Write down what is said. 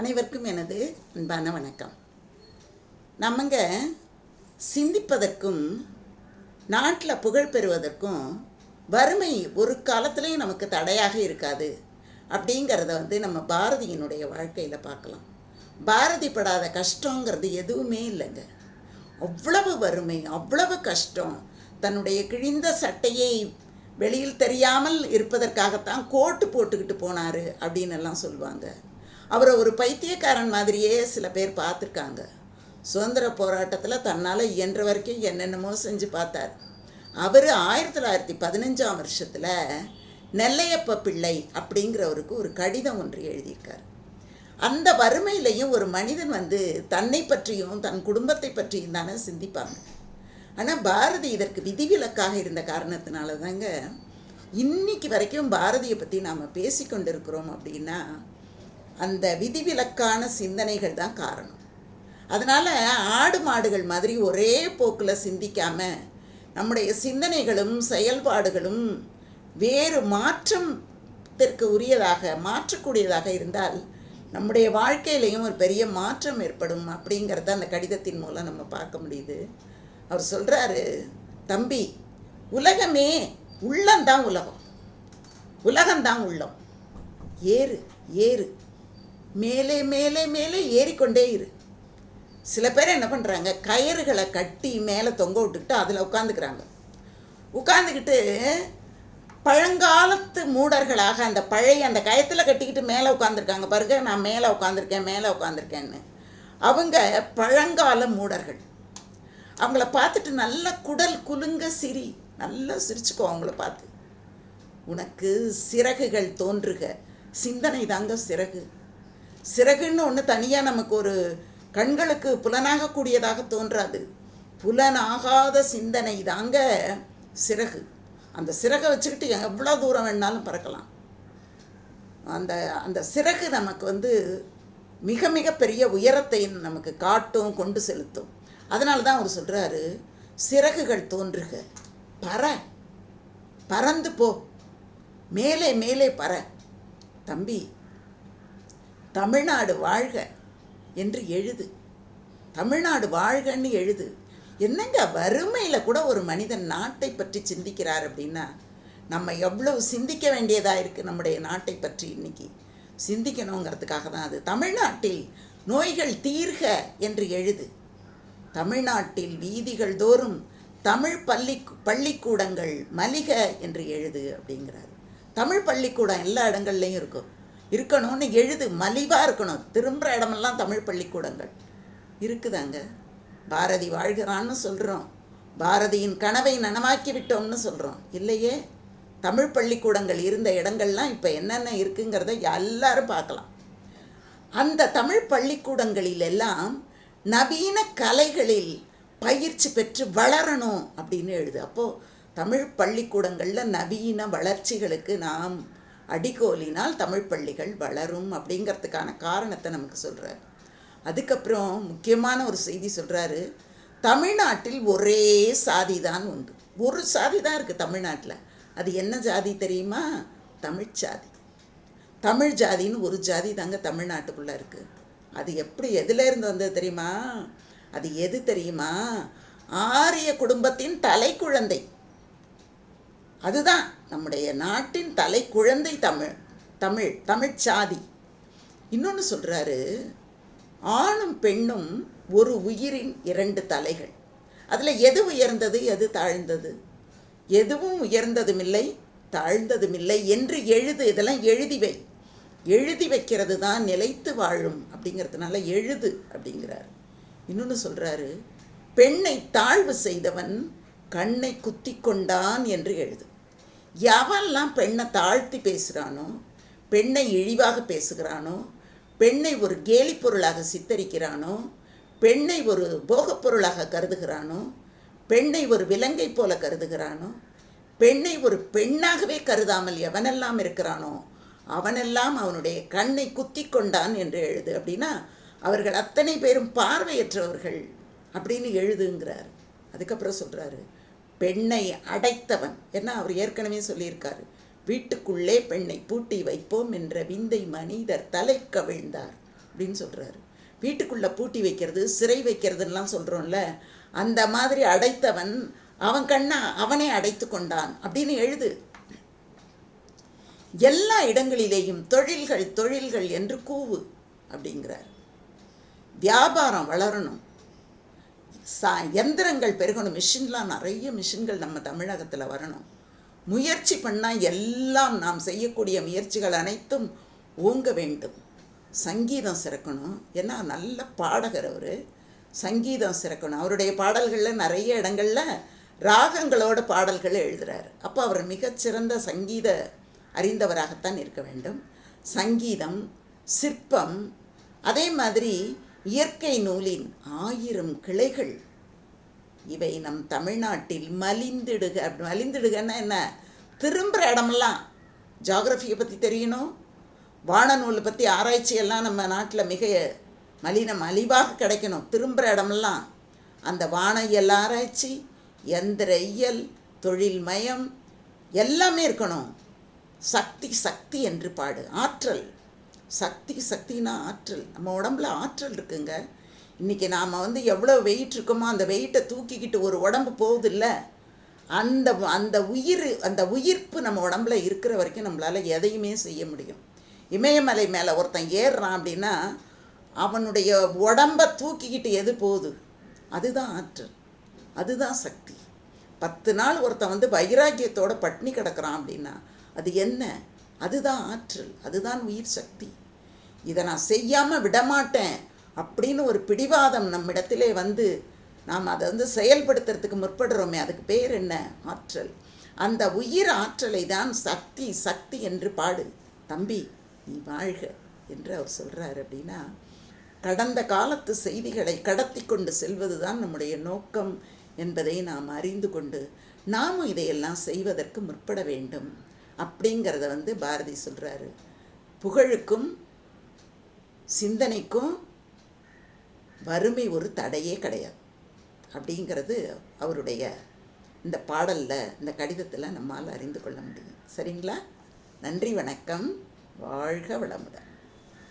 அனைவருக்கும் எனது அன்பான வணக்கம். நம்மங்க சிந்திப்பதற்கும் நாட்டில் புகழ் பெறுவதற்கும் வறுமை ஒரு காலத்துலேயும் நமக்கு தடையாக இருக்காது. அப்படிங்கிறத வந்து நம்ம பாரதியினுடைய வாழ்க்கையில் பார்க்கலாம். பாரதி படாத கஷ்டங்கிறது எதுவுமே இல்லைங்க. அவ்வளவு வறுமை அவ்வளவு கஷ்டம். தன்னுடைய கிழிந்த சட்டையை வெளியில் தெரியாமல் இருப்பதற்காகத்தான் கோட்டு போட்டுக்கிட்டு போனார் அப்படின்னு எல்லாம் சொல்லுவாங்க. அவரை ஒரு பைத்தியக்காரன் மாதிரியே சில பேர் பார்த்துருக்காங்க. சுதந்திர போராட்டத்தில் தன்னால் இயன்ற வரைக்கும் என்னென்னமோ செஞ்சு பார்த்தார். அவர் ஆயிரத்தி தொள்ளாயிரத்தி பதினஞ்சாம் வருஷத்தில் நெல்லையப்ப பிள்ளை அப்படிங்கிறவருக்கு ஒரு கடிதம் ஒன்று எழுதியிருக்கார். அந்த வறுமையிலையும் ஒரு மனிதன் வந்து தன்னை பற்றியும் தன் குடும்பத்தை பற்றியும் தானே சிந்திப்பாங்க. ஆனால் பாரதி இதற்கு விதிவிலக்காக இருந்த காரணத்தினால தாங்க இன்னைக்கு வரைக்கும் பாரதியை பற்றி நாம் பேசிக்கொண்டிருக்கிறோம் அப்படின்னா அந்த விதிவிலக்கான சிந்தனைகள் தான் காரணம். அதனால் ஆடு மாடுகள் மாதிரி ஒரே போக்கில் சிந்திக்காமல் நம்முடைய சிந்தனைகளும் செயல்பாடுகளும் வேறு மாற்றத்திற்கு உரியதாக மாற்றக்கூடியதாக இருந்தால் நம்முடைய வாழ்க்கையிலையும் ஒரு பெரிய மாற்றம் ஏற்படும் அப்படிங்கிறத அந்த கடிதத்தின் மூலம் நம்ம பார்க்க முடியுது. அவர் சொல்கிறாரு தம்பி உலகமே உள்ளம்தான் உலகம். உலகம்தான் உள்ளம். ஏறு ஏறு. மேலே மேலே மேலே ஏறிக்கொண்டே இரு. சில பேர் என்ன பண்ணுறாங்க கயிறுகளை கட்டி மேலே தொங்க விட்டுக்கிட்டு அதில் உட்காந்துக்கிறாங்க உட்காந்துக்கிட்டு பழங்காலத்து மூடர்களாக அந்த பழைய அந்த கயத்தில் கட்டிக்கிட்டு மேலே உட்காந்துருக்காங்க பாருங்க நான் மேலே உட்காந்துருக்கேன் மேலே உட்காந்துருக்கேன்னு அவங்க பழங்கால மூடர்கள். அவங்கள பார்த்துட்டு நல்ல குடல் குலுங்க சிரி நல்லா சிரிச்சுக்கோ அவங்கள பார்த்து. உனக்கு சிறகுகள் தோன்றுக சிந்தனை தாங்க சிறகு. சிறகுன்னு ஒன்று தனியாக நமக்கு ஒரு கண்களுக்கு புலனாகக்கூடியதாக தோன்றாது. புலனாகாத சிந்தனை தாங்க சிறகு. அந்த சிறகை வச்சுக்கிட்டு எவ்வளோ தூரம் வேணாலும் பறக்கலாம். அந்த அந்த சிறகு நமக்கு வந்து மிக மிக பெரிய உயரத்தை நமக்கு காட்டும் கொண்டு செலுத்தும். அதனால தான் அவர் சொல்கிறாரு சிறகுகள் தோன்றுக. பற. பறந்து போ. மேலே மேலே பற. தம்பி தமிழ்நாடு வாழ்க என்று எழுது. தமிழ்நாடு வாழ்கன்னு எழுது. என்னங்க வறுமையில் கூட ஒரு மனிதன் நாட்டை பற்றி சிந்திக்கிறார் அப்படின்னா நம்ம எவ்வளவு சிந்திக்க வேண்டியதாக இருக்குது நம்முடைய நாட்டை பற்றி இன்னைக்கு? சிந்திக்கணுங்கிறதுக்காக தான் அது. தமிழ்நாட்டில் நோய்கள் தீர்க என்று எழுது. தமிழ்நாட்டில் வீதிகள் தோறும் தமிழ் பள்ளி பள்ளிக்கூடங்கள் மலிக என்று எழுது அப்படிங்கிறாரு. தமிழ் பள்ளிக்கூடம் எல்லா இடங்கள்லையும் இருக்கும். இருக்கணும்னு எழுது மலிவாக இருக்கணும். திரும்புகிற இடமெல்லாம் தமிழ் பள்ளிக்கூடங்கள். இருக்குதாங்க. பாரதி வாழ்கிறான்னு சொல்கிறோம் பாரதியின் கனவை நனமாக்கி விட்டோம்னு சொல்கிறோம் இல்லையே? தமிழ் பள்ளிக்கூடங்கள் இருந்த இடங்கள்லாம் இப்போ என்னென்ன இருக்குங்கிறத எல்லாரும் பார்க்கலாம். அந்த தமிழ் பள்ளிக்கூடங்களில் எல்லாம் நவீன கலைகளில் பயிற்சி பெற்று வளரணும் அப்படின்னு எழுது. அப்போது தமிழ் பள்ளிக்கூடங்களில் நவீன வளர்ச்சிகளுக்கு நாம் அடிகோலினால் தமிழ் பள்ளிகள் வளரும் அப்படிங்கிறதுக்கான காரணத்தை நமக்கு சொல்கிறார் அதுக்கப்புறம் முக்கியமான ஒரு செய்தி சொல்கிறாரு தமிழ்நாட்டில் ஒரே சாதி தான் உண்டு. ஒரு சாதி தான் இருக்குது தமிழ்நாட்டில். அது என்ன ஜாதி தெரியுமா? தமிழ் ஜாதி தமிழ் ஜாதின்னு ஒரு ஜாதி தாங்க தமிழ்நாட்டுக்குள்ளே இருக்குது அது எப்படி எதுலேருந்து வந்தது தெரியுமா? அது எது தெரியுமா? ஆரிய குடும்பத்தின் தலைக்குழந்தை. அதுதான். நம்முடைய நாட்டின் தலை குழந்தை தமிழ் தமிழ் தமிழ் சாதி. இன்னொன்று சொல்கிறாரு ஆணும் பெண்ணும் ஒரு உயிரின் இரண்டு தலைகள். அதில் எது உயர்ந்தது எது தாழ்ந்தது? எதுவும் உயர்ந்ததுமில்லை தாழ்ந்ததுமில்லை என்று எழுது இதெல்லாம் எழுதி வை. எழுதி வைக்கிறது தான் நிலைத்து வாழும் அப்படிங்கிறதுனால எழுது அப்படிங்கிறார். இன்னொன்று சொல்கிறாரு பெண்ணை தாழ்வு செய்தவன் கண்ணை குத்தி கொண்டான் என்று எழுது. எவன்லாம் பெண்ணை தாழ்த்தி பேசுகிறானோ பெண்ணை இழிவாக பேசுகிறானோ பெண்ணை ஒரு கேலி பொருளாக சித்தரிக்கிறானோ பெண்ணை ஒரு போகப் பொருளாக கருதுகிறானோ பெண்ணை ஒரு விலங்கை போல கருதுகிறானோ பெண்ணை ஒரு பெண்ணாகவே கருதாமல் எவனெல்லாம் இருக்கிறானோ அவனெல்லாம் அவனுடைய கண்ணை குத்தி கொண்டான் என்று எழுது. அப்படின்னா அவர்கள் அத்தனை பேரும் பார்வையற்றவர்கள் அப்படின்னு எழுதுங்கிறார். அதுக்கப்புறம் சொல்கிறாரு பெண்ணை அடைத்தவன் ஏன்னா அவர் ஏற்கனவே சொல்லியிருக்காரு. வீட்டுக்குள்ளே பெண்ணை பூட்டி வைப்போம் என்ற விந்தை மனிதர் தலை கவிழ்ந்தார் அப்படின்னு சொல்கிறாரு வீட்டுக்குள்ளே பூட்டி வைக்கிறது சிறை வைக்கிறதுலாம் சொல்கிறோம்ல அந்த மாதிரி அடைத்தவன் அவன் கண்ணா அவனே அடைத்து கொண்டான் அப்படின்னு எழுது. எல்லா இடங்களிலேயும் தொழில்கள் தொழில்கள் என்று கூவு அப்படிங்கிறார். வியாபாரம் வளரணும். சா எந்திரங்கள் பெருகணும். மிஷின்லாம் நிறைய மிஷின்கள் நம்ம தமிழகத்தில் வரணும். முயற்சி பண்ணால் எல்லாம் நாம் செய்யக்கூடிய முயற்சிகள் அனைத்தும் ஓங்க வேண்டும். சங்கீதம் சிறக்கணும். ஏன்னா நல்ல பாடகர் அவர். சங்கீதம் சிறக்கணும். அவருடைய பாடல்களில் நிறைய இடங்களில் ராகங்களோட பாடல்களை எழுதுகிறார் அப்போ அவர் மிகச்சிறந்த சங்கீத அறிந்தவராகத்தான் இருக்க வேண்டும். சங்கீதம் சிற்பம் அதே மாதிரி இயற்கை நூலின் ஆயிரம் கிளைகள். இவை நம் தமிழ்நாட்டில் மலிந்திடுக அப்படி மலிந்திடுகன்னா என்ன? திரும்புகிற இடமெல்லாம் ஜாகிரஃபியை பற்றி தெரியணும். வானநூலை பற்றி ஆராய்ச்சியெல்லாம் நம்ம நாட்டில் மிக மலின மலிவாக கிடைக்கணும். திரும்புகிற இடமெல்லாம் அந்த வானையல் ஆராய்ச்சி எந்திர இயல் தொழில்மயம் எல்லாமே இருக்கணும். சக்தி சக்தி என்று பாடு ஆற்றல். சக்தி சக்தினா ஆற்றல். நம்ம உடம்புல ஆற்றல் இருக்குங்க. இன்றைக்கி நாம் வந்து எவ்வளோ வெயிட் இருக்கோமோ அந்த வெயிட்டை தூக்கிக்கிட்டு ஒரு உடம்பு போகுதில்ல அந்த அந்த உயிர் அந்த உயிர்ப்பு நம்ம உடம்புல இருக்கிற வரைக்கும் நம்மளால் எதையுமே செய்ய முடியும். இமயமலை மேலே ஒருத்தன் ஏறுறான் அப்படின்னா அவனுடைய உடம்பை தூக்கிக்கிட்டு எது போகுது? அதுதான் ஆற்றல். அதுதான் சக்தி. பத்து நாள் ஒருத்தன் வந்து வைராக்கியத்தோட பட்னி கிடக்கிறான் அப்படின்னா அது என்ன? அதுதான் ஆற்றல். அதுதான் உயிர் சக்தி. இதை நான் செய்யாமல் விடமாட்டேன் அப்படின்னு ஒரு பிடிவாதம் நம்மிடத்திலே வந்து நாம் அதை வந்து செயல்படுத்துறதுக்கு முற்படுறோமே அதுக்கு பேர் என்ன? ஆற்றல். அந்த உயிர் ஆற்றலை தான் சக்தி சக்தி என்று பாடு. தம்பி நீ வாழ்க என்று அவர் சொல்கிறார் அப்படின்னா கடந்த காலத்து செய்திகளை கடத்தி கொண்டு செல்வது தான் நம்முடைய நோக்கம் என்பதை நாம் அறிந்து கொண்டு நாமும் இதையெல்லாம் செய்வதற்கு முற்பட வேண்டும் அப்படிங்கிறத வந்து பாரதி சொல்கிறாரு புகழுக்கும் சிந்தனைக்கும் வறுமை ஒரு தடையே கிடையாது. அப்படிங்கிறது அவருடைய இந்த பாடலில் இந்த கடிதத்தில் நம்மால் அறிந்து கொள்ள முடியும். சரிங்களா? நன்றி வணக்கம். வாழ்க வளமுடன்.